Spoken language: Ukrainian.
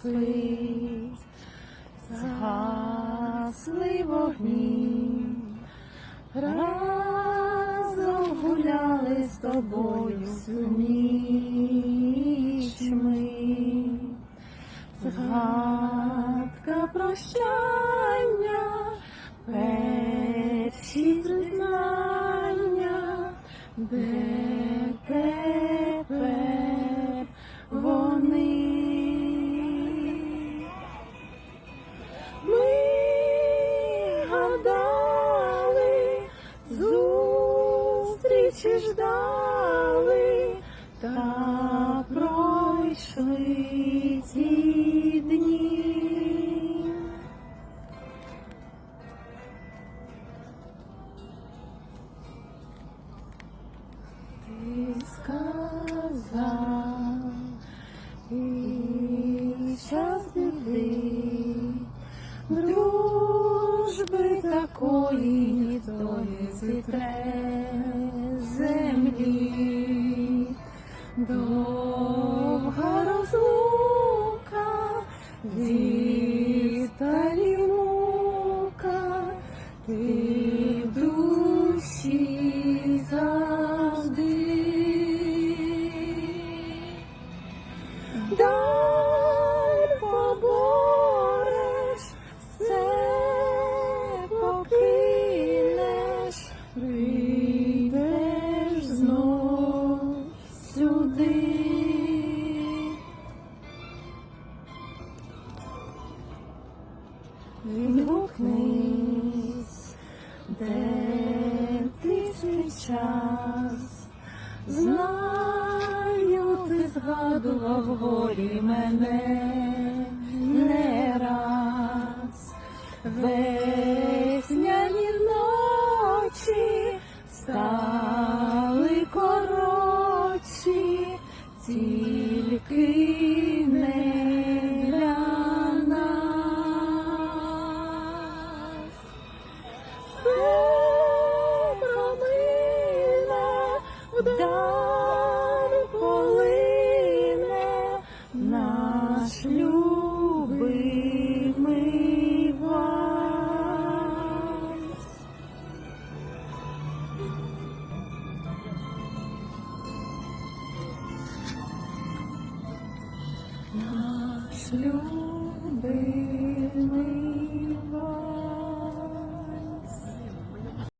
спить, згасли вогні, разом гуляли з тобою всю ніч ми. Згадка прощання, зустрічі ждали, та пройшли ці дні. Ти сказав, і час біди, дружби такої ніхто не зітре землі. Довга розлука, сюди. Відгукнись, де ти свій час, знаю, ти згадував горі мене вдар полине, наш любимий вас. Наш любимий